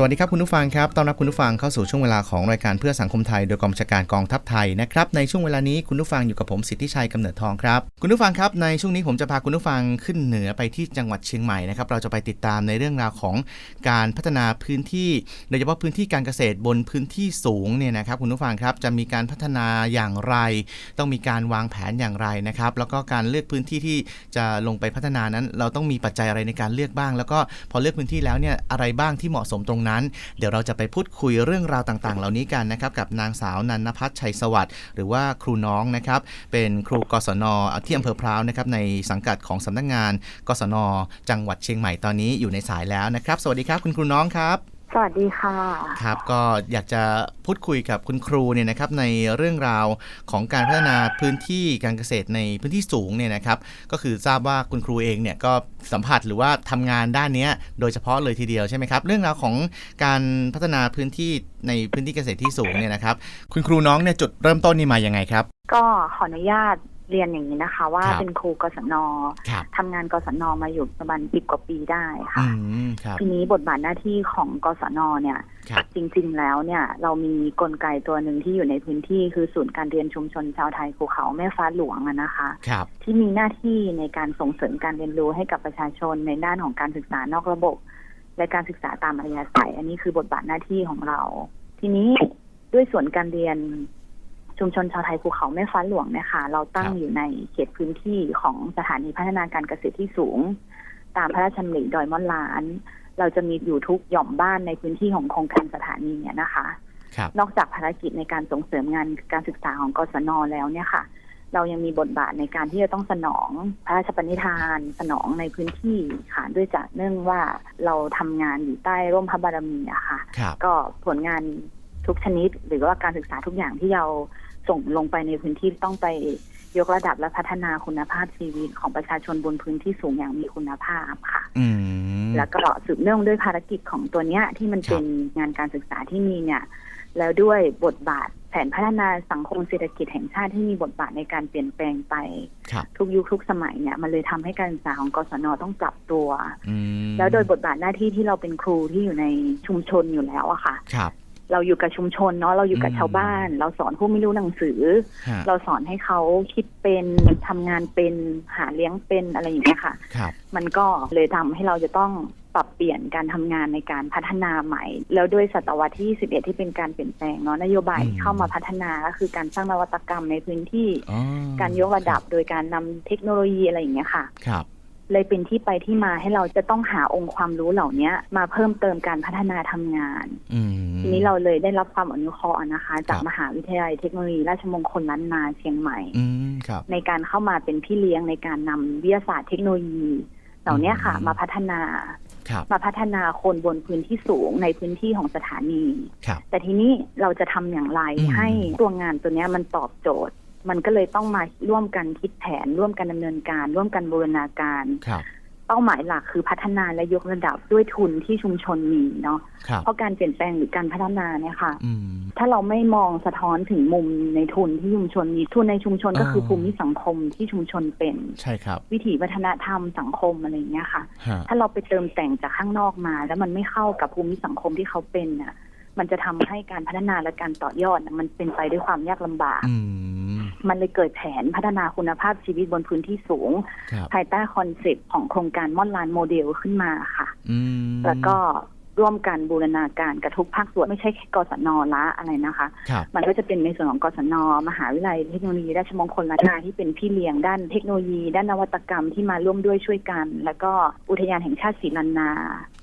สวัสดีครับคุณผู้ฟังครับต้อนรับคุณผู้ฟังเข้าสู่ช่วงเวลาของรายการเพื่อสังคมไทยโดยกองบัญชาการกองทัพไทยนะครับในช่วงเวลานี้คุณผู้ฟังอยู่กับผมสิทธิชัยกำเนิดทองครับคุณผู้ฟังครับในช่วงนี้ผมจะพาคุณผู้ฟังขึ้นเหนือไปที่จังหวัดเชียงใหม่นะครับเราจะไปติดตามในเรื่องราวของการพัฒนาพื้นที่ โดยเฉพาะพื้นที่การเกษตรบนพื้นที่สูงเนี่ยนะครับคุณผู้ฟังครับจะมีการพัฒนาอย่างไร ต้องมีการวางแผนอย่างไรนะครับแล้วก็การเลือกพื้นที่ที่จะลงไปพัฒนานั้น เราต้องมีปัจจัยอะไรในการเลือกบ้าง แล้วก็พอเลือกพื้นที่แล้วเนี่ยอะไรบ้างที่เหมาะสมตรงนั้น เดี๋ยวเราจะไปพูดคุยเรื่องราวต่างๆ เหล่านี้กันนะครับกับนางสาวนันพัฒชัยสวัสดิ์หรือว่าครูน้องนะครับเป็นครูกศนที่อำเภอพร้าวนะครับในสังกัดของสำนักงาน กศน จังหวัดเชียงใหม่ตอนนี้อยู่ในสายแล้วนะครับ สวัสดีครับคุณครูน้องครับ สวัสดีค่ะ ครับ ก็อยากจะพูดคุยกับคุณครูเนี่ยนะครับในเรื่องราวของการพัฒนาพื้นที่การเกษตรในพื้นที่สูงเนี่ยนะครับก็คือทราบว่าคุณครูเองเนี่ยก็สัมผัสหรือว่าทำงานด้านเนี้ยโดยเฉพาะเลยทีเดียวใช่ไหมครับ เรื่องราวของการพัฒนาพื้นที่ในพื้นที่เกษตรที่สูงเนี่ยนะครับ คุณครูน้องเนี่ยจุดเริ่มต้นนี่มายังไงครับ ก็ขออนุญาต เรียนอย่างนี้นะคะ ว่าครับเป็นครูกศนครับ ทำงานกศนมาอยู่ประมาณสิบกว่าปีได้อืค่ะมครับ ทีนี้บทบาทหน้าที่ของกศนเนี่ย ครับ จริงๆแล้วเนี่ย เรามีกลไกตัวหนึ่งที่อยู่ในพื้นที่คือศูนย์การเรียนชุมชนชาวไทยภูเขาแม่ฟ้าหลวงอะนะคะ ครับ ที่มีหน้าที่ในการส่งเสริมการเรียนรู้ให้กับประชาชนในด้านของการศึกษานอกระบบ และการศึกษาตามอัธยาศัยอันนี้คือบทบาทหน้าที่ของเรา ทีนี้ด้วยส่วนการเรียน ชุมชนชาวไทยภูเขาแม่ฟ้าหลวงเนี่ยค่ะ เราตั้งครับอยู่ในเขตพื้นที่ของสถานีพัฒนาการเกษตรที่สูง ตามพระราชดำริดอยม่อนล้าน เราจะมีอยู่ทุกหย่อมบ้านในพื้นที่ของโครงการสถานีเนี่ยนะคะครับนอกจากภารกิจในการส่งเสริมงานการศึกษาของกศนแล้วเนี่ยค่ะ เรายังมีบทบาทในการที่จะต้องสนองพระราชปณิธาน สนองในพื้นที่ค่ะด้วยจากเนื่องว่าเราทำงานอยู่ใต้ร่มพระบารมีอะค่ะครับก็ผลงานทุกชนิดหรือว่าการศึกษาทุกอย่างที่เรา ส่งลงไปในพื้นที่ต้องไปยกระดับและพัฒนาคุณภาพชีวิตของประชาชนบนพื้นที่สูงอย่างมีคุณภาพค่ะอืมแล้วก็สืบเนื่องด้วยภารกิจของตัวเนี้ยที่มันครับเป็นงานการศึกษาที่มีเนี่ย แล้วด้วยบทบาทแผนพัฒนาสังคมเศรษฐกิจแห่งชาติที่มีบทบาทในการเปลี่ยนแปลงไปครับทุกยุคทุกสมัยเนี่ย มันเลยทำให้การศึกษาของกศนต้องปรับตัวอืมแล้วโดยบทบาทหน้าที่ที่เราเป็นครูที่อยู่ในชุมชนอยู่แล้วอะค่ะครับ เราอยู่กับชุมชนเนาะเราอยู่กับอืมชาวบ้าน เราสอนผู้ไม่รู้หนังสือฮะเราสอนให้เขาคิดเป็นทำงานเป็นหาเลี้ยงเป็นอะไรอย่างเงี้ยค่ะครับมันก็เลยทำให้เราจะต้องปรับเปลี่ยนการทำงานในการพัฒนาใหม่ แล้วด้วยศตวรรษที่ 11 ที่เป็นการเปลี่ยนแปลงเนาะนโยบายอืมที่เข้ามาพัฒนาก็คือการสร้างนวัตกรรมในพื้นที่อ๋อการยกระดับโดยการนำเทคโนโลยีอะไรอย่างเงี้ยค่ะครับ เลยเป็นที่ไปที่มาให้เราจะต้องหาองค์ความรู้เหล่านี้มาเพิ่มเติมการพัฒนาทำงานอืมทีนี้เราเลยได้รับความอนุเคราะห์นะคะ จากครับมหาวิทยาลัยเทคโนโลยีราชมงคลล้านนาเชียงใหม่อืมครับในการเข้ามาเป็นพี่เลี้ยงในการนำวิทยาศาสตร์เทคโนโลยี เหล่านี้ค่ะอืมมาพัฒนาครับมาพัฒนาคนบนพื้นที่สูงในพื้นที่ของสถานีครับแต่ทีนี้เราจะทำอย่างไรอืมให้ตัวงานตัวเนี้ยมันตอบโจทย์ มันก็เลยต้องมาร่วมกันคิดแผน ร่วมกันดำเนินการ ร่วมกันบูรณาการครับเป้าหมายหลักคือพัฒนาและยกระดับด้วยทุนที่ชุมชนมีเนาะครับเพราะการเปลี่ยนแปลงหรือการพัฒนาเนี่ยค่ะอืมถ้าเราไม่มองสะท้อนถึงมุมในทุนที่ชุมชนมีทุนในชุมชนก็คืออภูมิสังคมที่ชุมชนเป็น ใช่ครับ วิถีวัฒนธรรมสังคมอะไรอย่างเงี้ยค่ะฮะถ้าเราไปเติมแต่งจากข้างนอกมา แล้วมันไม่เข้ากับภูมิสังคมที่เขาเป็นน่ะ มันจะทำให้การพัฒนาและการต่อยอดน่ะมันเป็นไปด้วยความยากลำบาก อืม มันเลยเกิดแผนพัฒนาคุณภาพชีวิตบนพื้นที่สูงครับภายใต้คอนเซปต์ของโครงการม่อนลานโมเดลขึ้นมาค่ะอืมแล้วก็ ร่วมกันบูรณาการกับทุกภาคส่วนไม่ใช่แค่กศนละอะไรนะคะ ครับ มันก็จะเป็นในส่วนของกศนมหาวิทยาลัยเทคโนโลยีราชมงคลล้านนาที่เป็นพี่เลี้ยงด้านเทคโนโลยี ด้านนวัตกรรมที่มาร่วมด้วยช่วยกัน แล้วก็อุทยานแห่งชาติศรีลันนา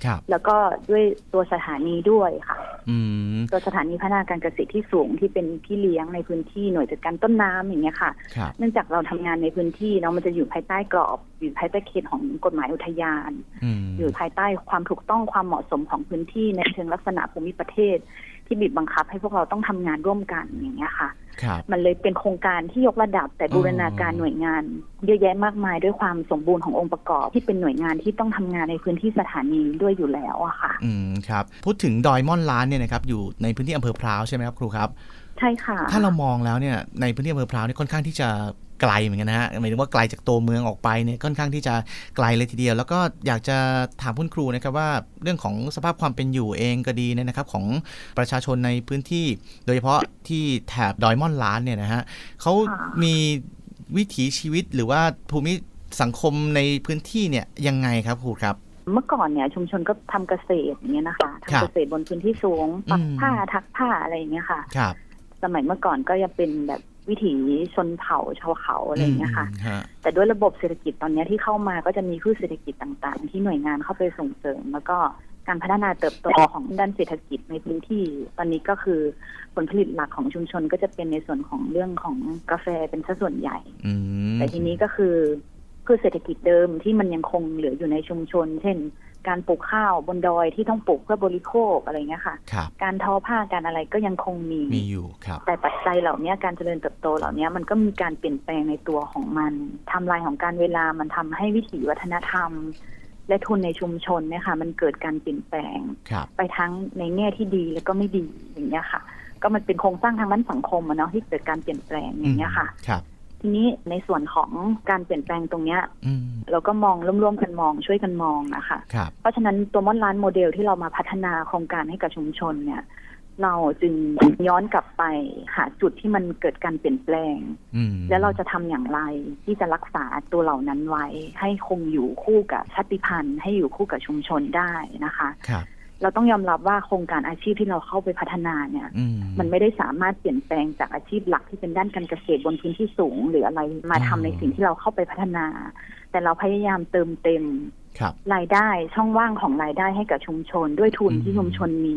ครับ แล้วก็ด้วยตัวสถานีด้วยค่ะ อืม ตัวสถานีพัฒนาการเกษตรที่สูงที่เป็นพี่เลี้ยงในพื้นที่หน่วยจัดการต้นน้ำอย่างเงี้ยค่ะ ครับ เนื่องจากเราทำงานในพื้นที่เนาะมันจะอยู่ภายใต้กรอบ อยู่ภายใต้เขตของกฎหมายอุทยาน อืม อยู่ภายใต้ความถูกต้องความเหมาะสมของพื้นที่ในเชิงลักษณะภูมิประเทศ ที่บีบบังคับให้พวกเราต้องทำงานร่วมกันอย่างเงี้ยค่ะครับมันเลยเป็นโครงการที่ยกระดับแต่บูรณาการหน่วยงาน เยอะแยะมากมายด้วยความสมบูรณ์ขององค์ประกอบ ที่เป็นหน่วยงานที่ต้องทำงานในพื้นที่สถานีด้วยอยู่แล้วอะค่ะ อืมครับพูดถึงดอยม่อนล้านเนี่ยนะครับอยู่ในพื้นที่อำเภอพร้าวใช่ไหมครับครูครับใช่ค่ะ ถ้าเรามองแล้วเนี่ยในพื้นที่อำเภอพร้าวนี่ค่อนข้างที่จะ ไกลเหมือนกันนะฮะหมายถึงว่าไกลจากตัวเมืองออกไปเนี่ยค่อนข้างที่จะไกลเลยทีเดียว แล้วก็อยากจะถามคุณครูนะครับว่าเรื่องของสภาพความเป็นอยู่เองก็ดีเนยนะครับของประชาชนในพื้นที่ โดยเฉพาะที่แถบดอยม่อนล้านเนี่ยนะฮะเขาค่ะมีวิถีชีวิตหรือว่าภูมิสังคมในพื้นที่เนี่ยยังไงครับครูครับเมื่อก่อนเนี่ยชุมชนก็ทำเกษตรอย่างเงี้ยนะคะครับทำเกษตรบนพื้นที่สูงปักอืมผ้าทักผ้าอะไรอย่างเงี้ยค่ะ ครับ สมัยเมื่อก่อนก็ยังเป็นแบบ วิถีชนเผ่าชาวเขาอะไรอย่างเงี้ยค่ะอืมฮะแต่ด้วยระบบเศรษฐกิจตอนเนี้ยที่เข้ามาก็จะมีพืชเศรษฐกิจต่างๆ ที่หน่วยงานเข้าไปส่งเสริม แล้วก็การพัฒนาเติบโตของด้านเศรษฐกิจในพื้นที่ ตอนนี้ก็คือผลผลิตหลักของชุมชนก็จะเป็นในส่วนของเรื่องของกาแฟเป็นสัดส่วนใหญ่อืมแต่ทีนี้ก็คือพืชเศรษฐกิจเดิมที่มันยังคงเหลืออยู่ในชุมชน เช่น การปลูกข้าวบนดอยที่ต้องปลูกเพื่อบริโภคอะไรเงี้ยค่ะ ครับ การทอผ้าการอะไรก็ยังคงมี มีอยู่ครับ แต่ปัจจัยเหล่านี้การเจริญเติบโตเหล่านี้มันก็มีการเปลี่ยนแปลงในตัวของมันไทำลายของการเวลามันทำให้วิถีวัฒนธรรม และทุนในชุมชนเนี่ยค่ะมันเกิดการเปลี่ยนแปลงครับไปทั้งในแง่ที่ดีแล้วก็ไม่ดีอย่างเงี้ยค่ะ ก็มันเป็นโครงสร้างทางด้านสังคมอะเนาะที่เกิดการเปลี่ยนแปลงอย่างเงี้ยค่ะครับ ทีนี้ในส่วนของการเปลี่ยนแปลงตรงเนี้ยอืมเราก็มองร่วมๆกันมองช่วยกันมองนะคะครับเพราะฉะนั้นตัวมอนร้านโมเดลที่เรามาพัฒนาโครงการให้กับชุมชนเนี่ย เราจึงย้อนกลับไปหาจุดที่มันเกิดการเปลี่ยนแปลงอืมแล้วเราจะทำอย่างไรที่จะรักษาตัวเหล่านั้นไว้ ให้คงอยู่คู่กับชาติพันธุ์ ให้อยู่คู่กับชุมชนได้นะคะครับ เราต้องยอมรับว่าโครงการอาชีพที่เราเข้าไปพัฒนาเนี่ยอืมมันไม่ได้สามารถเปลี่ยนแปลงจากอาชีพหลักที่เป็นด้านการเกษตรบนพื้นที่สูง หรืออะไรมาทำอืมในสิ่งที่เราเข้าไปพัฒนา แต่เราพยายามเติมเต็มครับรายได้ช่องว่างของรายได้ให้กับชุมชน ด้วยทุนอืมที่ชุมชนมี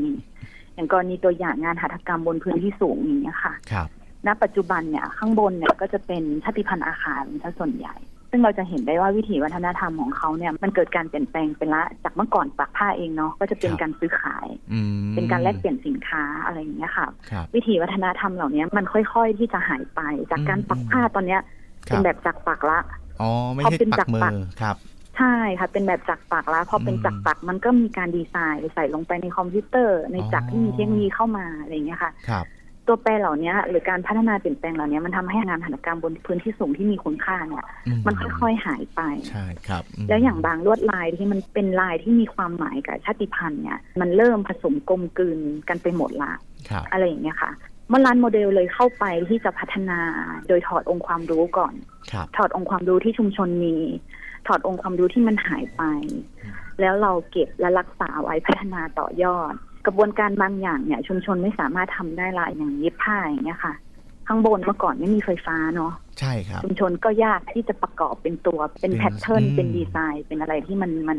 อย่างกรณีตัวอย่างงานหัตถกรรมบนพื้นที่สูงอย่างนี้ยค่ะครับณปัจจุบันเนี่ยข้างบนเนี่ยก็จะเป็นชาติพันธุ์อาคารเป็นซะส่วนใหญ่ ซึ่งเราจะเห็นได้ว่าวิถีวัฒนธรรมของเขาเนี่ยมันเกิดการเปลี่ยนแปลงไปละจากเมื่อก่อนปักผ้าเองเนาะก็จะเป็นครับการซื้อขายอืมเป็นการแลกเปลี่ยนสินค้าอะไรอย่างเงี้ยค่ะครับวิถีวัฒนธรรมเหล่านี้มันค่อยๆที่จะหายไป จากการอืมปักผ้าตอนเนี้ยคเป็รันบแบบจักปักละอ๋อไม่พอใช่เป็นปัจักกรมืปัอกครับใช่ค่ะเป็นแบบจักปักแล้วพอเป็นอืมจักปักมันก็มีการดีไซน์ใส่ลงไปในคอมพิวเตอร์ ในจักรอ๋อที่มีเทคโนโลยีเข้ามาอะไรอย่างเงี้ยค่ะครับ ตัวแปรเหล่านี้หรือการพัฒนาเปลี่ยนแปลงเหล่านี้มันทำให้งานหัตถกรรมบนพื้นที่สูงที่มีคุณค่าเนี่ย มันค่อยๆหายไปใช่ครับมแล้วอย่างบางลวดลายที่มันเป็นลายที่มีความหมายกับชาติพันธุ์เนี่ย มันเริ่มผสมกลมกลืนกันไปหมดละครับอะไรอย่างเงี้ยค่ะเมื่อร้านโมเดลเลยเข้าไปที่จะพัฒนาโดยถอดองค์ความรู้ก่อนครับถอดองค์ความรู้ที่ชุมชนมี ถอดองค์ความรู้ที่มันหายไป แล้วเราเก็บและรักษาไว้พัฒนาต่อยอด กระบวนการบางอย่างเนี่ย ชุมชนไม่สามารถทำได้ละอย่างเย็บผ้าอย่างเงี้ยค่ะ ข้างบนเมื่อก่อนไม่มีไฟฟ้าเนาะใช่ครับ ชุมชนก็ยากที่จะประกอบเป็นตัวเป็นเป็นแพทเทิร์นอืมเป็นดีไซน์เป็นอะไรที่มันมัน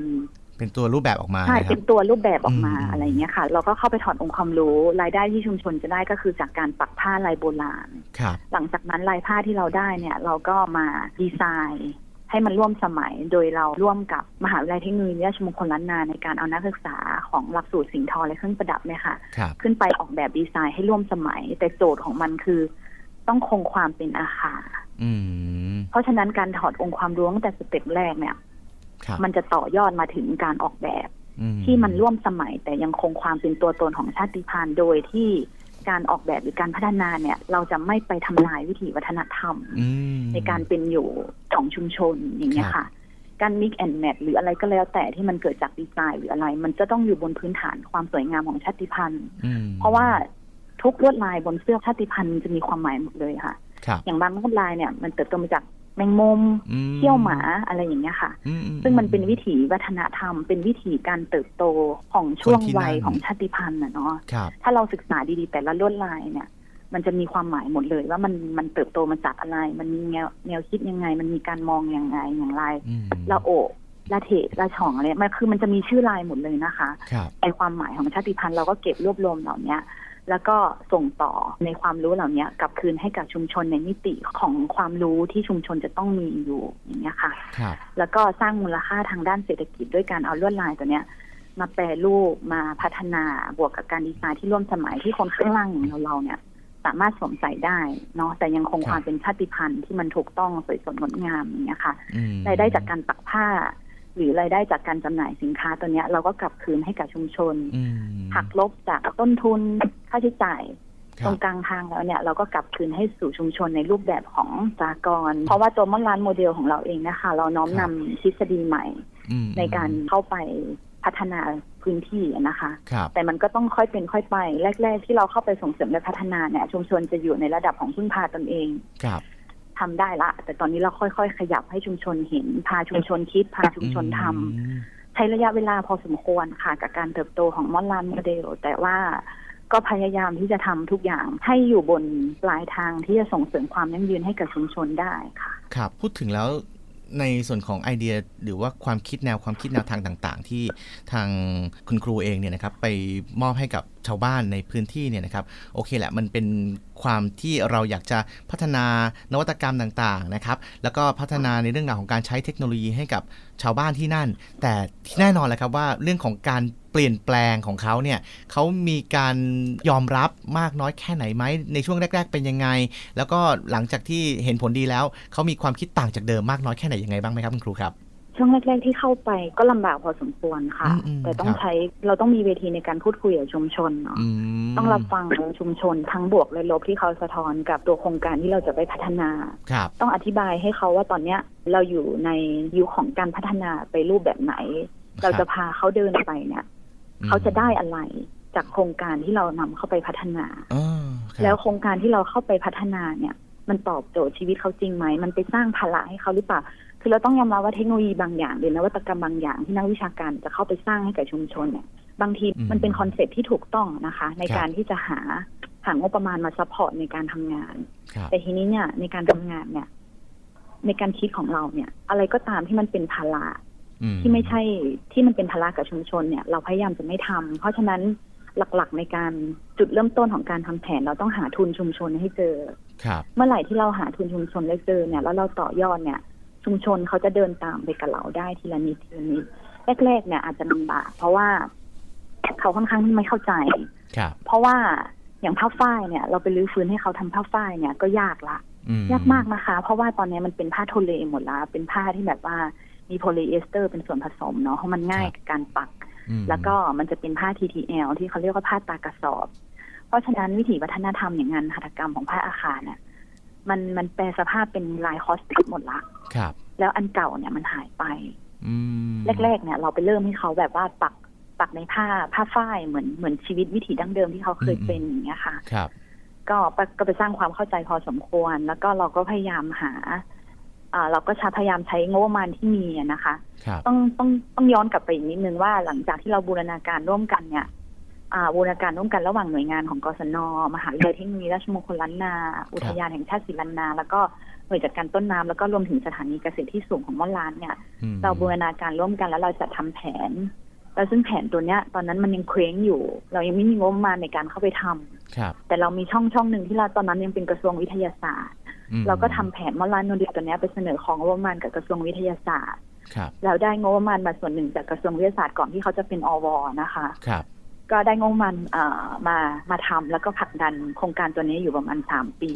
เป็นตัวรูปแบบออกมาใช่นะคเป็รับนตัวรูปแบบออกมาอืมอะไรอย่างเงี้ยค่ะ เราก็เข้าไปถอดองค์ความรู้ รายได้ที่ชุมชนจะได้ก็คือจากการปักผ้าลายโบราณครับหลังจากนั้นลายผ้าที่เราได้เนี่ย เราก็มาดีไซน์ ให้มันร่วมสมัยโดยเราร่วมกับมหาวิทยาลัยเทคโนโลยีราชมงคลล้านนาในการเอานักศึกษาของหลักสูตรสิงห์ทอและเครื่องประดับเนี่ยค่ะ ครับ ขึ้นไปออกแบบดีไซน์ให้ร่วมสมัย แต่โจทย์ของมันคือ ต้องคงความเป็นอาคารอืม เพราะฉะนั้นการถอดองค์ความรู้ตั้งแต่สเต็ปแรกเนี่ย ครับมันจะต่อยอดมาถึงการออกแบบ อืที่มันร่วมสมัยแต่ยังคงความเป็นตัวตนของชาติพันธุ์โดยที่ การออกแบบหรือการพัฒนาเนี่ย เราจะไม่ไปทำลายวิถีวัฒนธรรมอืมในการเป็นอยู่ของชุมชนอย่างเงี้ยค่ะ การ mix and match หรืออะไรก็แล้วแต่ที่มันเกิดจากดีไซน์หรืออะไร มันจะต้องอยู่บนพื้นฐานความสวยงามของชาติพันธุ์อืมเพราะว่าทุกลวดลายบนเสื้อชาติพันธุ์จะมีความหมายหมดเลยค่ะครับอย่างบางลวดลายเนี่ยมันเติบโตมาจาก แมงมุมอืเขี้ยวหมาอะไรอย่างเงี้ยค่ะอือืซึ่งมันเป็นวิถีวัฒนธรรม เป็นวิถีการเติบโตของช่วงคนที่วัยนั่นของชาติพันธุ์นะเนาะครับถ้าเราศึกษาดีๆ แต่ละลวดลายเนี่ย มันจะมีความหมายหมดเลย ว่ามันมันเติบโตมาจากอะไร มันมีแนวแนวคิดยังไง มันมีการมองยังไงอย่างไรอืมละโอบละเทละช่องอะไรมันคือมันจะมีชื่อลายหมดเลยนะคะครับในความหมายของชาติพันธุ์เราก็เก็บรวบรวมเหล่าเนี้ย แล้วก็ส่งต่อในความรู้เหล่านี้กลับคืนให้กับชุมชนในมิติของความรู้ที่ชุมชนจะต้องมีอยู่อย่างเงี้ยค่ะครับแล้วก็สร้างมูลค่าทางด้านเศรษฐกิจด้วยการเอาลวดลายตัวเนี้ยมาแปรรูปมาพัฒนาบวกกับการดีไซน์ที่ร่วมสมัยที่คนข้างล่างอย่างเราเราเนี่ย สามารถสวมใส่ได้เนาะแต่ยังคงครับความเป็นชาติพันธุ์ที่มันถูกต้องสวยสดงดงามอย่างเงี้ยค่ะอืมรายได้จากการปักผ้า หรือรายได้จากการจำหน่ายสินค้าตัวเนี้ย เราก็กลับคืนให้กับชุมชนอืมหักลบจากต้นทุนค่าใช้จ่ายครับตรงกลางทางแล้วเนี่ยเราก็กลับคืนให้สู่ชุมชนในรูปแบบของสากลเพราะว่าตัวมอนร้านโมเดลของเราเองนะคะ เราน้อมนำทฤษฎีใหม่อืมในการเข้าไปพัฒนาพื้นที่นะคะครับแต่มันก็ต้องค่อยเป็นค่อยไป แรก ๆ ที่เราเข้าไปส่งเสริมและพัฒนาเนี่ยชุมชนจะอยู่ในระดับของพึ่งพาตนเองครับ ทำได้ละ แต่ตอนนี้เราค่อยๆ ขยับให้ชุมชนเห็น พาชุมชนคิด พาชุมชนทำอืมใช้ระยะเวลาพอสมควรค่ะ กับการเติบโตของมอนลานโมเดลแต่ว่าก็พยายามที่จะทำทุกอย่างให้อยู่บนปลายทางที่จะส่งเสริมความยั่งยืนให้กับชุมชนได้ค่ะ ครับ พูดถึงแล้วในส่วนของไอเดียหรือว่าความคิดแนวความคิดแนวทางต่าง ๆ ที่ทางคุณครูเองเนี่ยนะครับ ไปมอบให้กับชาวบ้านในพื้นที่เนี่ยนะครับโอเคแหละมันเป็นความที่เราอยากจะพัฒนานวัตกรรมต่างๆนะครับแล้วก็พัฒนาในเรื่องราวของการใช้เทคโนโลยีให้กับชาวบ้านที่นั่น แต่ที่แน่นอนแหละครับว่าเรื่องของการเปลี่ยนแปลงของเขาเนี่ยเขามีการยอมรับมากน้อยแค่ไหนไหมในช่วงแรก ๆ เป็นยังไง แล้วก็หลังจากที่เห็นผลดีแล้วเขามีความคิดต่างจากเดิมมากน้อยแค่ไหนยังไงบ้างไหมครับคุณครูครับ ช่วงแรกๆที่เข้าไปก็ลำบากพอสมควรค่ะ อืมอืมแต่ต้อคงรับ ใช้เราต้องมีเวทีในการพูดคุยกับชุมชนเนาะอืมต้องรับฟังชุมชนทั้งบวกและลบที่เขาสะท้อนกับตัวโครงการที่เราจะไปพัฒนา ครับ ต้องอธิบายให้เขาว่าตอนเนี้ยเราอยู่ในยุคของการพัฒนาไปรูปแบบไหน เราจะพาเขาเดินไปเนี่ย อืมเขาจะได้อะไรจากโครงการที่เรานำเข้าไปพัฒนาอ๋อครับแล้วโครงการที่เราเข้าไปพัฒนาเนี่ย มันตอบโจทย์ชีวิตเขาจริงไหม มันไปสร้างภาระให้เขาหรือเปล่า คือเราต้องยอมรับว่าเทคโนโลยีบางอย่างหรือนวัตกรรมบางอย่างที่นักวิชาการจะเข้าไปสร้างให้กับชุมชนเนี่ยบางทีมันเป็นคอนเซ็ปต์ที่ถูกต้องนะคะ ในการที่จะหาหางบประมาณมาซัพพอร์ตในการทำงานครับแต่ทีนี้เนี่ยในการทำงานเนี่ย ในการคิดของเราเนี่ย อะไรก็ตามที่มันเป็นภาระอืที่ไม่ใช่ที่มันเป็นภาระกับชุมชนเนี่ย เราพยายามจะไม่ทำเพราะฉะนั้นหลักๆในการจุดเริ่มต้นของการทำแผนเราต้องหาทุนชุมชนให้เจอครับเมื่อไหร่ที่เราหาทุนชุมชนแล้วเจอเนี่ยแล้วเราต่อยอดเนี่ย ชุมชนเขาจะเดินตามไปกับเราได้ทีละนิดทีละนิดแรกๆเนี่ยอาจจะลำบากเพราะว่าเขาค่อนข้างที่ไม่เข้าใจครับเพราะว่าอย่างผ้าฝ้ายเนี่ย เราไปรื้อฟื้นให้เขาทำผ้าฝ้ายเนี่ยก็ยากละอืยากมากนะคะ เพราะว่าตอนนี้มันเป็นผ้าโทเลหมดแล้วเป็นผ้าที่แบบว่ามีโพลีเอสเตอร์เป็นส่วนผสมเนาะเพราะมันง่ายกับการปักอืมแล้วก็มันจะเป็นผ้า TTL ที่เขาเรียกว่าผ้าตากระสอบ เพราะฉะนั้นวิถีวัฒนธรรมอย่างงานหัตถกรรมของผ้าอาคารเนี่ย มันมันแปลสภาพเป็นลายคอสติกหมดละ ครับ แล้วอันเก่าเนี่ยมันหายไปอืมแรกๆเนี่ย เราไปเริ่มให้เขาแบบว่าปักปักในผ้าผ้าฝ้ายเหมือนเหมือนชีวิตวิถีดั้งเดิมที่เขาเคยเป็นอย่างเงี้ยค่ะ ครับ ก็ปะก็ไปสร้างความเข้าใจพอสมควร แล้วก็เราก็พยายามหาอ่าเราก็ใช้พยายามใช้งบประมาณที่มีอะนะคะครับต้องต้องต้องย้อนกลับไปอีกนิดนึงว่าหลังจากที่เราบูรณาการร่วมกันเนี่ยอ่า บูรณาการร่วมกันระหว่างหน่วยงานของกศน มหาวิทยาลัยเทคโนโลยีราชมงคลล้านนา อุทยานแห่งชาติศิลันนา แล้วก็หน่วยจัดการต้นน้ำแล้วก็รวมถึงสถานีเกษตรที่สูงของม่อนลานเนี่ยอืมเราบูรณาการร่วมกันแล้วเราจะทำแผน แล้วซึ่งแผนตัวเนี้ย ตอนนั้นมันยังเคว้งอยู่ เรายังไม่มีงบประมาณในการเข้าไปทำครับแต่เรามีช่องช่องหนึ่งที่เราตอนนั้นยังเป็นกระทรวงวิทยาศาสตร์อืมเราก็ทำแผนมอลลานโนเดียตัวเนี้ยไปเสนอของงบประมาณกับกระทรวงวิทยาศาสตร์ครับแล้วได้งบประมาณมาส่วนหนึ่งจากกระทรวงวิทยาศาสตร์ก่อนที่เขาจะเป็นอวนะคะครับ ก็ได้งบประมาณเอ่อมามาทำแล้วก็ผลักดันโครงการตัวนี้อยู่ประมาณสามปี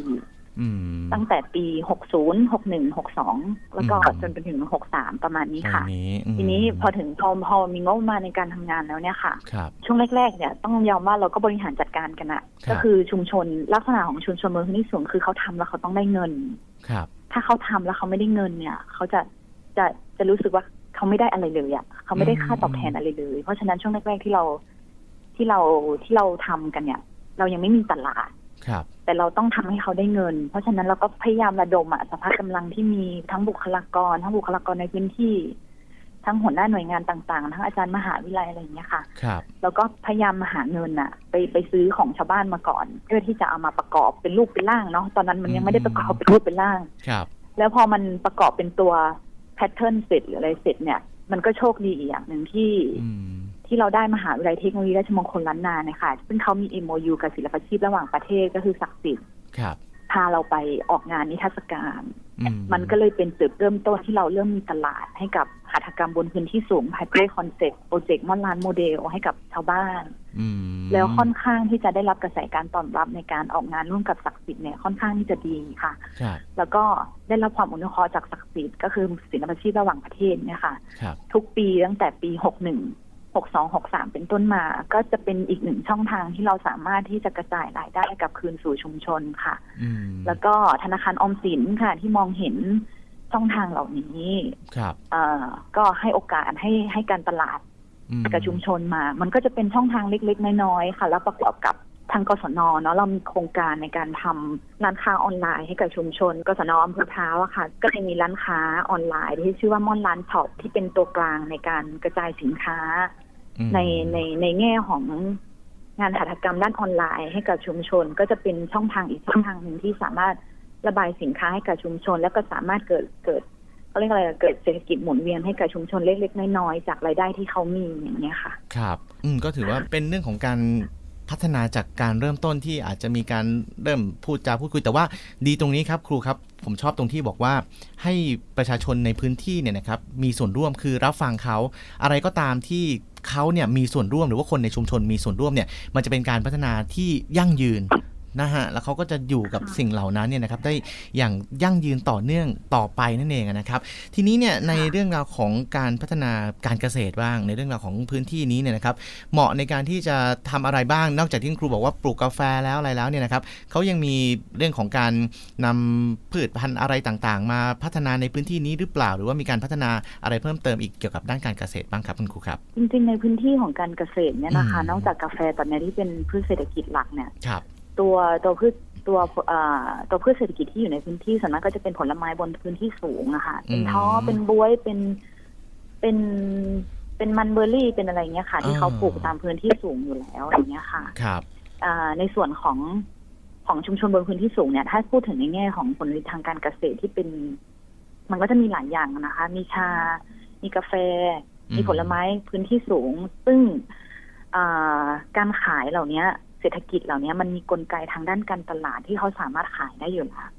อืมตั้งแต่ปีหกศูนย์หกหนึ่งหกสองแล้วก็อืมจนไปถึงหกสามประมาณนี้ตรงค่ะนี้มทีนี้พอถึงพอพอมีงบประมาณในการทำงานแล้วเนี่ยค่ะครับช่วงแรกๆเนี่ยต้องยอมว่าเราก็บริหารจัดการกันอะครับก็คือชุมชนลักษณะของชุมชนเมืองพื้นที่สูงคือเขาทำแล้วเขาต้องได้เงิน ครับ ถ้าเขาทำแล้วเขาไม่ได้เงินเนี่ย เขาจะจะจะรู้สึกว่าเขาไม่ได้อะไรเลยอะเขาไม่ได้ค่าตอบแทนอะไรเลย เพราะฉะนั้นช่วงแรกๆที่เรา ที่เราที่เราทำกันเนี่ย เรายังไม่มีตลาดครับ แต่เราต้องทำให้เขาได้เงิน เพราะฉะนั้นเราก็พยายามระดมอะสภาพกำลังที่มีทั้งบุคลากร ทั้งบุคลากรในพื้นที่ ทั้งหัวหน้าหน่วยงานต่าง ๆ ทั้งอาจารย์มหาวิทยาลัยอะไรอย่างเงี้ยค่ะครับแล้วก็พยายามมาหาเงินอะไปไปซื้อของชาวบ้านมาก่อน เพื่อที่จะเอามาประกอบเป็นรูปเป็นร่างเนาะตอนนั้นมันยังไม่ได้ประกอบเป็นรูปเป็นร่างครับ แล้วพอมันประกอบเป็นตัวแพทเทิร์นเสร็จหรืออะไรเสร็จเนี่ย มันก็โชคดีอีกอย่างหนึ่งที่อืม ที่เราได้มหาวิทยาลัยเทคโนโลยีราชมงคลล้านนาเนี่ยค่ะ ซึ่งเขามี MOU กับศิลปาชีพระหว่างประเทศก็คือศักดิ์สิทธิ์ครับพาเราไปออกงานนิทรรศการอืมันก็เลยเป็นจุดเริ่มต้นที่เราเริ่มมีตลาดให้กับหัตถกรรมบนพื้นที่สูงภายใต้คอนเซ็ปต์โปรเจกต์มอนลานโมเดลให้กับชาวบ้านอืมแล้วค่อนข้างที่จะได้รับกระแสการตอบรับในการออกงานร่วมกับศักดิ์สิทธิ์เนี่ยค่อนข้างที่จะดีค่ะครับแล้วก็ได้รับความอนุเคราะห์จากศักดิ์สิทธิ์ก็คือศิลปาชีพระหว่างประเทศเนี่ยค่ะครับทุกปีตั้งแต่ปี 61 62 63 เป็นต้นมา ก็จะเป็นอีกหนึ่งช่องทางที่เราสามารถที่จะกระจายรายได้ให้กับคืนสู่ชุมชนค่ะอืมแล้วก็ธนาคารออมสินค่ะ ที่มองเห็นช่องทางเหล่านี้ครับเอ่อก็ให้โอกาสให้ให้การตลาดอืมกับชุมชนมา มันก็จะเป็นช่องทางเล็ก ๆ น้อยๆค่ะ แล้วประกอบกับทางกศนเนาะเรามีโครงการในการทำร้านค้าออนไลน์ให้กับชุมชนกศนอำเภอพร้าวอะค่ะ ก็จะมีร้านค้าออนไลน์ที่ชื่อว่าม่อนร้านช็อปที่เป็นตัวกลางในการกระจายสินค้าอืม ในในในแง่ของงานหัตถกรรมด้านออนไลน์ให้กับชุมชน ก็จะเป็นช่องทางอีกช่องทางหนึ่งที่สามารถระบายสินค้าให้กับชุมชน แล้วก็สามารถเกิดเกิดเขาเรียกอะไรอะเกิดเศรษฐกิจหมุนเวียนให้กับชุมชนเล็กๆน้อยๆจากรายได้ที่เขามีอย่างเงี้ยค่ะ ครับ อืมก็ถือว่าเป็นเรื่องของการพัฒนาจากการเริ่มต้นที่อาจจะมีการเริ่มพูดจาพูดคุยแต่ว่าดีตรงนี้ครับครูครับ ผมชอบตรงที่บอกว่า ให้ประชาชนในพื้นที่เนี่ยนะครับมีส่วนร่วมคือรับฟังเขา อะไรก็ตามที่ เขาเนี่ยมีส่วนร่วมหรือว่าคนในชุมชนมีส่วนร่วมเนี่ยมันจะเป็นการพัฒนาที่ยั่งยืน นะฮะแล้วเขาก็จะอยู่กับสิ่งเหล่านั้นเนี่ยนะครับได้อย่างยั่งยืนต่อเนื่องต่อไปนั่นเองนะครับ ทีนี้เนี่ยในเรื่องราวของการพัฒนาการเกษตรบ้าง ในเรื่องราวของพื้นที่นี้เนี่ยนะครับ เหมาะในการที่จะทำอะไรบ้างนอกจากที่คุณครูบอกว่าปลูกกาแฟแล้วอะไรแล้วเนี่ยนะครับเขายังมีเรื่องของการนำพืชพันธุ์อะไรต่างๆ มาพัฒนาในพื้นที่นี้หรือเปล่า หรือว่ามีการพัฒนาอะไรเพิ่มเติมอีกเกี่ยวกับด้านการเกษตรบ้างครับคุณครูครับ จริงๆในพื้นที่ของการเกษตรเนี่ยนะคะอืมนอกจากกาแฟตอนนี้ที่เป็นพืชเศรษฐกิจหลักเนี่ยครับ ตัวตัวพืชตัวเอ่อตัวพืชเศรษฐกิจที่อยู่ในพื้นที่ส่วนมากก็จะเป็นผลไม้บนพื้นที่สูงอะค่ะเป็นท้ออืมเป็นบวยเป็นเป็นเป็นมันเบอร์รี่เป็นอะไรเงี้ยค่ะ ที่อ่าเขาปลูกตามพื้นที่สูงอยู่แล้วอย่างเงี้ยค่ะ ครับอ่าในส่วนของของชุมชนบนพื้นที่สูงเนี่ยถ้าพูดถึงในแง่ของผลผลิตทางการเกษตรที่เป็น มันก็จะมีหลายอย่างนะคะ มีชา มีกาแฟอืมมีผลไม้พื้นที่สูง ซึ่งอ่าการขายเหล่านี้ เศรษฐกิจเหล่านี้มันมีกลไกทางด้านการตลาดที่เขาสามารถขายได้อยู่แล้ว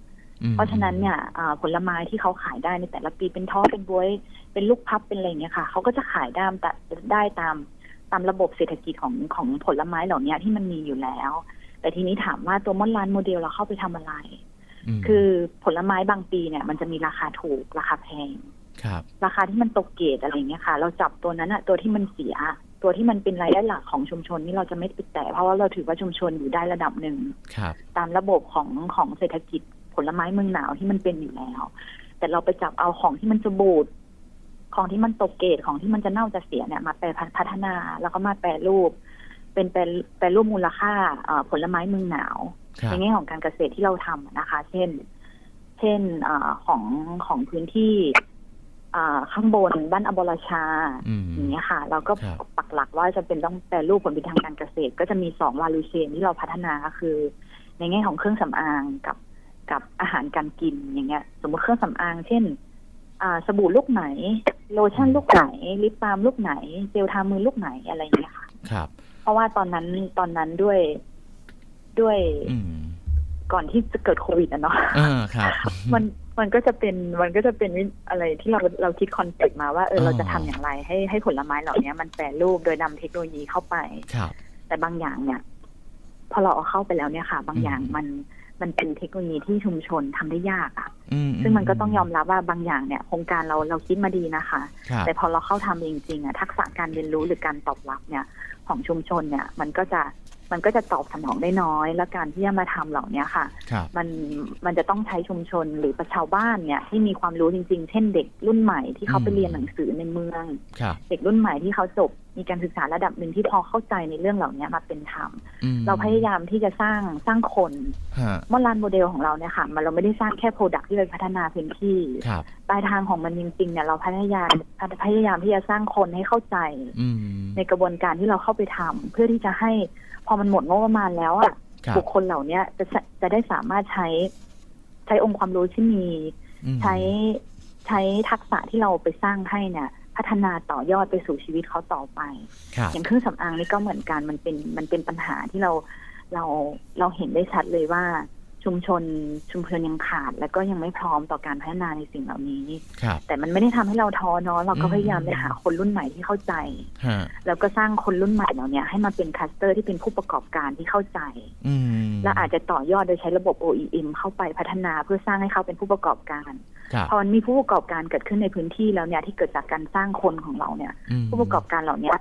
อืมเพราะฉะนั้นเนี่ยอ่าผลไม้ที่เขาขายได้ในแต่ละปีเป็นท้อเป็นบวย เป็นลูกพับเป็นอะไรอย่างเงี้ยค่ะเขาก็จะขายได้ตามได้ตามตามระบบเศรษฐกิจของของผลไม้เหล่านี้ที่มันมีอยู่แล้ว แต่ทีนี้ถามว่าตัวมอนลานโมเดลเราเข้าไปทำอะไรมคือผลไม้บางปีเนี่ย มันจะมีราคาถูกราคาแพงครับ ราคาที่มันตกเกรดอะไรอย่างเงี้ยค่ะ เราจับตัวนั้นอะตัวที่มันเสีย ตัวที่มันเป็นรายได้หลักของชุมชนนี่เราจะไม่ไปแตะเพราะว่าเราถือว่าชุมชนอยู่ได้ระดับหนึ่งครับตามระบบของของเศรษฐกิจผลไม้เมืองหนาวที่มันเป็นอยู่แล้ว แต่เราไปจับเอาของที่มันจะบูดของที่มันตกเกรดของที่มันจะเน่าจะเสียเนี่ยมาแปรพัฒนาแล้วก็มาแปรรูป เป็นแปรแปรรูปมูลค่าเอ่อผลไม้เมืองหนาวครับในแง่ของการเกษตรที่เราทำนะคะ เช่น เช่นอาของของพื้นที่อ่าข้างบนบ้านอบรชาอืมอย่างเงี้ยค่ะ เราก็ครับปัก หลักว่าจะเป็นต้องแปรรูปผลผลิตทางการเกษตร ก็จะมีสองวาลูเชนที่เราพัฒนาก็คือ ในแง่ของเครื่องสำอางกับกับอาหารการกินอย่างเงี้ย สมมติเครื่องสำอาง เช่นอ่าสบู่ลูกไหน โลชั่นลูกไหน ลิปบาล์มลูกไหน เจลทามือลูกไหนอะไรอย่างเงี้ยค่ะครับ เพราะว่าตอนนั้นตอนนั้นด้วยด้วยอืมก่อนที่จะเกิดโควิดอะเนาะอ่าครับมัน มันก็จะเป็นมันก็จะเป็นวิอะไรที่เราเราคิดคอนเซ็ปต์มาว่าเอออ๋อเราจะทำอย่างไรให้ให้ผลไม้เหล่านี้มันแปรรูปโดยนำเทคโนโลยีเข้าไปครับ แต่บางอย่างเนี่ย พอเราเอาเข้าไปแล้วเนี่ยค่ะ บางอย่างอืมมันมันเป็นเทคโนโลยีที่ชุมชนทำได้ยากอะอืมซึ่งมันก็ต้องยอมรับว่าบางอย่างเนี่ยโครงการเราเราคิดมาดีนะคะครับแต่พอเราเข้าทำจริงๆอะทักษะการเรียนรู้หรือการตอบรับเนี่ย ของชุมชนเนี่ย มันก็จะ มันก็จะตอบสนองได้น้อย และการที่จะมาทำเหล่านี้ค่ะครับมันมันจะต้องใช้ชุมชนหรือประชาวบ้านเนี่ยที่มีความรู้จริง ๆ เช่นเด็กรุ่นใหม่ที่เขาไปอืมเรียนหนังสือในเมืองครับเด็กรุ่นใหม่ที่เขาจบมีการศึกษาระดับหนึ่งที่พอเข้าใจในเรื่องเหล่านี้มาเป็นธรรมอืมเราพยายามที่จะสร้างสร้างคนฮะมอลานโมเดลของเราเนี่ยค่ะ มันเราไม่ได้สร้างแค่โปรดักที่ไปพัฒนาพื้นที่ครับปลายทางของมันจริงๆเนี่ยเราพยายามพยายามที่จะสร้างคนให้เข้าใจอืมในกระบวนการที่เราเข้าไปทำเพื่อที่จะให้ พอมันหมดงบประมาณแล้วอะครับบุคคลเหล่าเนี้ยจะจะได้สามารถใช้ใช้องค์ความรู้ที่มีอืมใช้ใช้ทักษะที่เราไปสร้างให้เนี่ยพัฒนาต่อยอดไปสู่ชีวิตเขาต่อไปครับอย่างเครื่องสำอางนี่ก็เหมือนกันมันเป็นมันเป็นปัญหาที่เราเราเราเห็นได้ชัดเลยว่า ชุมชนชุมชนยังขาด และก็ยังไม่พร้อมต่อการพัฒนาในสิ่งเหล่านี้ ครับ แต่มันไม่ได้ทำให้เราท้อเนาะเราก็อืมพยายามไปหาคนรุ่นใหม่ที่เข้าใจฮะแล้วก็สร้างคนรุ่นใหม่เหล่านี้ให้มาเป็นคัสเตอร์ที่เป็นผู้ประกอบการที่เข้าใจอืมและอาจจะต่อยอดโดยใช้ระบบ OEM เข้าไปพัฒนาเพื่อสร้างให้เขาเป็นผู้ประกอบการครับพอมันมีผู้ประกอบการเกิดขึ้นในพื้นที่แล้วเนี่ยที่เกิดจากการสร้างคนของเราเนี่ยอืมผู้ประกอบการเหล่านี้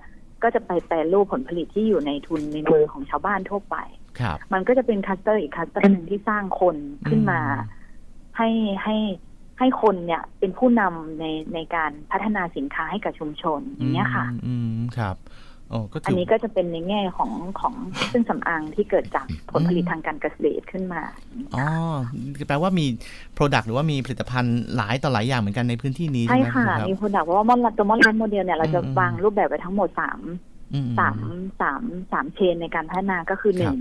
ก็จะไปแปรรูปผลผลิตที่อยู่ในทุนในมือของชาวบ้านทั่วไปครับ มันก็จะเป็นคัสเตอร์อีกคัสเตอร์หนึ่งที่สร้างคนขึ้นมาอืมให้ให้ให้คนเนี่ยเป็นผู้นำในในการพัฒนาสินค้าให้กับชุมชนอย่างเงี้ยค่ะ อืมอืมครับโอ้ก็อัถืนอนี้ก็จะเป็นในแง่ของของเครื่องสำอางที่เกิดจากผลผลิตทางการเกษตรขึ้นมา อ๋อ แปลว่ามี Product หรือว่ามีผลิตภัณฑ์หลายต่อหลายอย่างเหมือนกันในพื้นที่นี้ใช่ใช่ไหมค่ะรับมีโปรดักต์เพราะว่ามอนตัวมอนลันโมเดลเนี่ยเราจะอืมวางรูปแบบไว้ทั้งหมดสามอืสามสามสามเชนในการพัฒนาก็คือหนึ่ง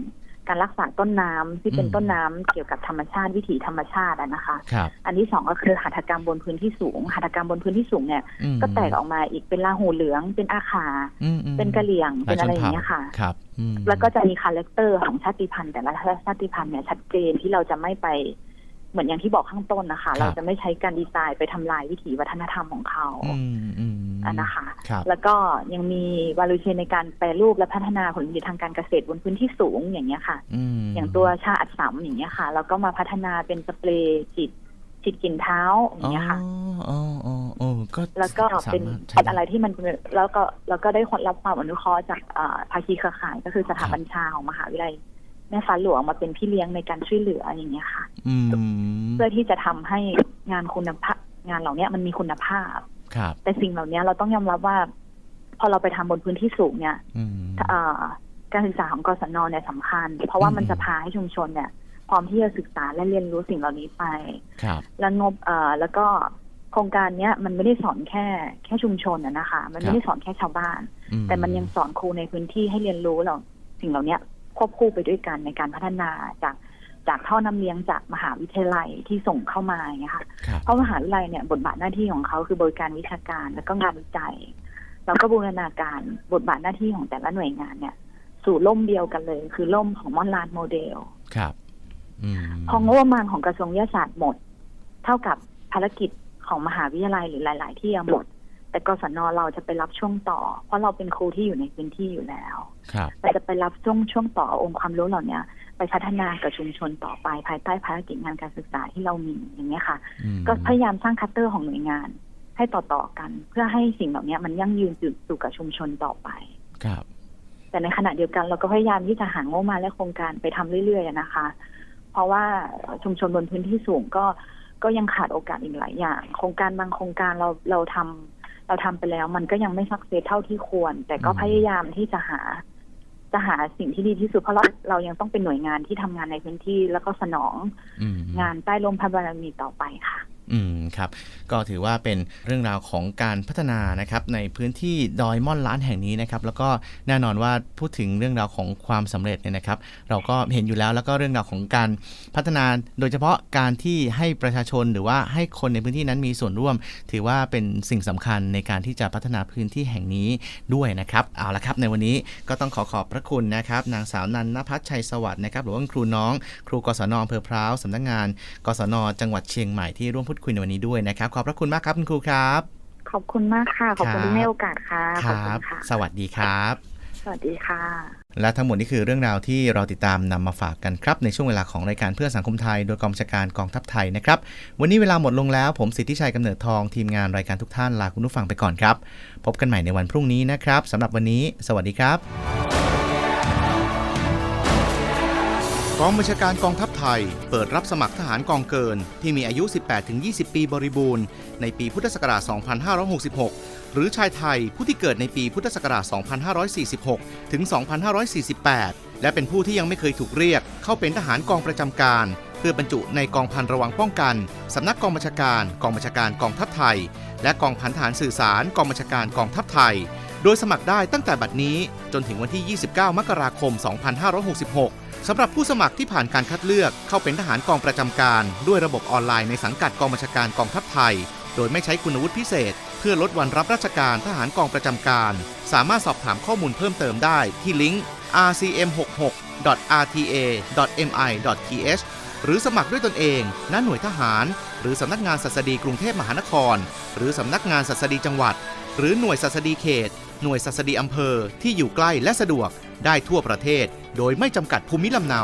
การรักษาต้นน้ำที่เป็นอืมต้นน้ำเกี่ยวกับธรรมชาติวิถีธรรมชาติอะนะคะครับอันที่สองก็คือหัตถกรรมบนพื้นที่สูง หัตถกรรมบนพื้นที่สูงเนี่ยอืมก็แตกออกมาอีกเป็นลาหูเหลือง เป็นอาขาอืมอืมเป็นกะเหรี่ยงหลเป็นชอะไรนอย่าผ่างเงี้ยค่ะครับอืมแล้วก็จะมีคาแรคเตอร์ของชาติพันธุ์แต่ละชาติพันธุ์เนี่ยชัดเจนที่เราจะไม่ไป เหมือนอย่างที่บอกข้างต้นนะคะ เราจะไม่ใช้การดีไซน์ไปทำลายวิถีวัฒนธรรมของเขาอืมอืมอันนะคะครับแล้วก็ยังมีวาลูเชนในการแปรรูปและพัฒนาผลผลิตทางการเกษตรบนพื้นที่สูงอย่างเงี้ยค่ะอืมอย่างตัวชาอัดสำอย่างเงี้ยค่ะ แล้วก็มาพัฒนาเป็นสเปรย์ฉีดฉีดกลิ่นเท้าอย่างเงี้ยค่ะอ๋ออ๋ออ๋อก็แล้วก็เป็นสามารถใช้เป็นอะไรที่มันเป็นแล้วก็แล้วก็ได้รับความอนุเคราะห์จากเอ่อภาคีเครือข่ายก็คือสถาบัญชาของมหาวิทยาลัย แม่ฟ้าหลวงมาเป็นพี่เลี้ยงในการช่วยเหลืออย่างเงี้ยค่ะอืมเพื่อที่จะทำให้งานคุณภาพงานเหล่านี้มันมีคุณภาพครับแต่สิ่งเหล่านี้เราต้องยอมรับว่า พอเราไปทำบนพื้นที่สูงเนี่ยอืมเอ่อการศึกษาของกศนเนี่ยสำคัญ เพราะว่ามันอืมจะพาให้ชุมชนเนี่ย พร้อมที่จะศึกษาและเรียนรู้สิ่งเหล่านี้ไปครับแล้วงบเอ่อแล้วก็โครงการเนี้ยมันไม่ได้สอนแค่แค่ชุมชนนะนะคะ มันไม่ได้สอนแค่ชาวบ้านอืแต่มันยังสอนครูในพื้นที่ให้เรียนรู้เราสิ่งเหล่านี้ ควบคู่ไปด้วยกันในการพัฒนาจากจากท่อน้ำเลี้ยงจากมหาวิทยาลัยที่ส่งเข้ามาอย่างเงี้ยค่ะครับเพราะมหาวิทยาลัยเนี่ยบทบาทหน้าที่ของเขาคือบริการวิชาการแล้วก็งานวิจัย แล้วก็บูรณาการบทบาทหน้าที่ของแต่ละหน่วยงานเนี่ย สู่ล่มเดียวกันเลย คือล่มของมอนลานโมเดลครับอืมพองบประมาณของกระทรวงวิทยาศาสตร์หมด เท่ากับภารกิจของมหาวิทยาลัยหรือหลาย ๆ ที่ยังหมด แต่กศนเราจะไปรับช่วงต่อ เพราะเราเป็นครูที่อยู่ในพื้นที่อยู่แล้วครับเราจะไปรับช่วงช่วงต่อองค์ความรู้เหล่านี้ไปพัฒนากับชุมชนต่อไปภายใต้ภารกิจงานการศึกษาที่เรามีอย่างนี้ยค่ะอืมก็พยายามสร้างคัตเตอร์ของหน่วยงาน ให้ต่อๆกัน เพื่อให้สิ่งเหล่านี้มันยั่งยืนสู่สู่กับชุมชนต่อไป ครับ แต่ในขณะเดียวกันเราก็พยายามที่จะหางบประมาณและโครงการไปทำเรื่อยๆอะนะคะ เพราะว่าชุมชนบนพื้นที่สูงก็ก็ยังขาดโอกาสอีกหลายอย่าง โครงการบางโครงการเราเราทำ เราทำไปแล้วมันก็ยังไม่สักเซสเท่าที่ควร แต่ก็อืมพยายามที่จะหา จะหาสิ่งที่ดีที่สุดเพราะเราเรายังต้องเป็นหน่วยงานที่ทำงานในพื้นที่แล้วก็สนองอืมงานใต้ลมพระบารมีต่อไปค่ะ อืมครับ ก็ถือว่าเป็นเรื่องราวของการพัฒนานะครับในพื้นที่ดอยม่อนล้านแห่งนี้นะครับ แล้วก็แน่นอนว่าพูดถึงเรื่องราวของความสำเร็จเนี่ยนะครับ เราก็เห็นอยู่แล้วแล้วก็เรื่องราวของการพัฒนาโดยเฉพาะการที่ให้ประชาชนหรือว่าให้คนในพื้นที่นั้นมีส่วนร่วม ถือว่าเป็นสิ่งสำคัญในการที่จะพัฒนาพื้นที่แห่งนี้ด้วยนะครับเอาละครับ ในวันนี้ก็ต้องขอขอบพระคุณนะครับ นางสาวนันนพัชชัยสวัสดิ์นะครับหรือว่าคุณครูน้อง ครูกศนอำเภอพร้าวสำนักงาน กศนจังหวัดเชียงใหม่ที่ร่วมพูดคุยในวันนี้ด้วยนะครับ ขอบพระคุณมากครับคุณครูครับ ขอบคุณมากค่ะ ขอบคุณครับที่ให้โอกาสค่ะคขอบรัคุบณค่ะสวัสดีครับ สวัสดีค่ะ และทั้งหมดนี้คือเรื่องราวที่เราติดตามนำมาฝากกันครับ ในช่วงเวลาของรายการเพื่อสังคมไทย โดยกองบัญชาการกองทัพไทยนะครับ วันนี้เวลาหมดลงแล้ว ผมสิทธิชัยกำเนิดทองทีมงานรายการทุกท่านลาคุณผู้ฟังไปก่อนครับ พบกันใหม่ในวันพรุ่งนี้นะครับสำหรับวันนี้ สวัสดีครับ องบัญชาการกองทัพไทย เปิดรับสมัครทหารกองเกิน ที่มีอายุ 18-20 ปีบริบูรณ์ ในปีพุทธศักราช 2566 หรือชายไทยผู้ที่เกิดในปีพุทธศักราช 2546 ถึง 2548 และเป็นผู้ที่ยังไม่เคยถูกเรียก เข้าเป็นทหารกองประจำการ เพื่อบรรจุในกองพันระวังป้องกัน สำนักกองบัญชาการ กองบัญชาการกองทัพไทย และกองพันทหารสื่อสาร กองบัญชาการกองทัพไทย โดยสมัครได้ตั้งแต่บัดนี้จนถึงวันที่ 29 มกราคม 2566 สำหรับผู้สมัครที่ผ่านการคัดเลือกเข้าเป็นทหารกองประจำการ ด้วยระบบออนไลน์ในสังกัดกองบัญชาการกองทัพไทย โดยไม่ใช้คุณวุฒิพิเศษ เพื่อลดวันรับราชการทหารกองประจำการ สามารถสอบถามข้อมูลเพิ่มเติมได้ที่ลิงก์ rcm66.rta.mi.th หรือสมัครด้วยตนเองณหน่วยทหาร หรือสำนักงานศัสดีกรุงเทพมหานคร หรือสำนักงานศัสดีจังหวัด หรือหน่วยศัสดีเขต หน่วยศัสดีอำเภอที่อยู่ใกล้และสะดวกได้ทั่วประเทศ โดยไม่จำกัดภูมิลำเนา